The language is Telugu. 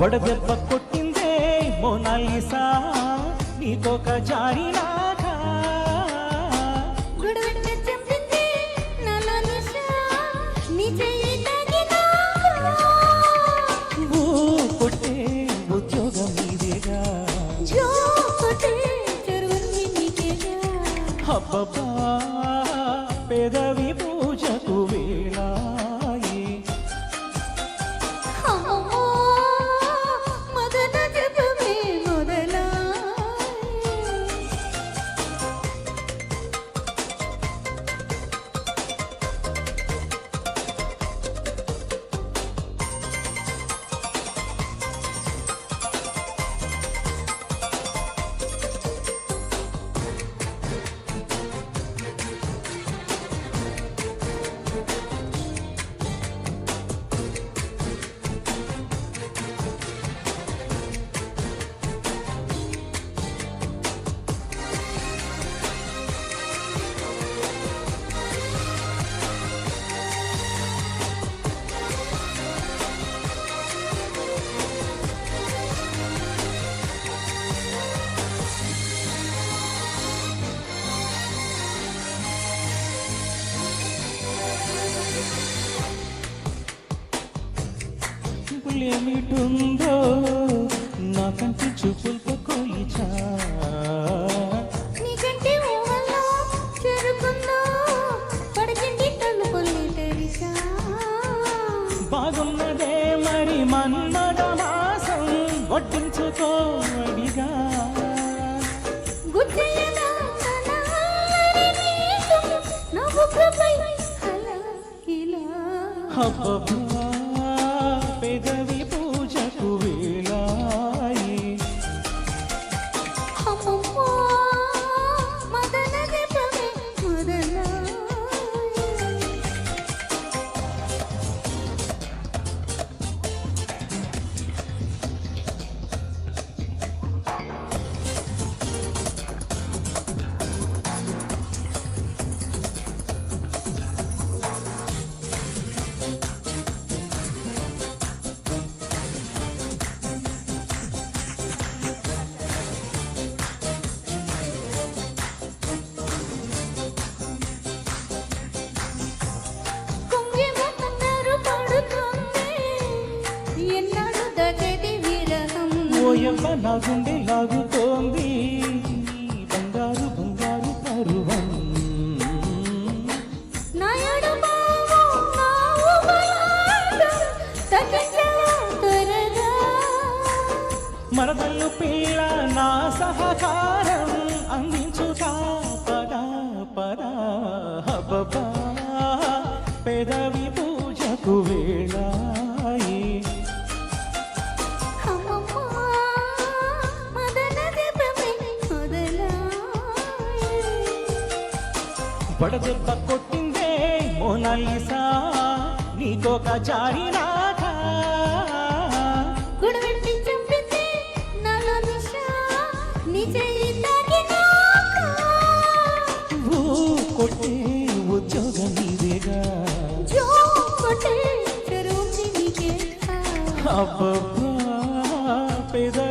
వడదెబ్బ కొట్టిందే మోనాలిసా నీతో జారినాక కొట్టే ఉద్యోగం ఇదేగా. అబ్బబ్బా పెదవి చూపులు ఏమిటుందో నా కంటి చూపులతో కొలిచా బాగున్నదే మరి మన్మద మాసం వడ్డించుకో అడిగా. హబ్బా மிகவே నా గుండె వడదెబ్బ కొట్టిందే మోనాలిసా నీకొక జారినాథ. గుడవెట్టి చంపితే నాలో నిష నీ చేయి ఊ కొట్టే ఉద్యోగం నీవేగా జో కొట్టే చెరువు నీకే అబ్బబ్బా పెదా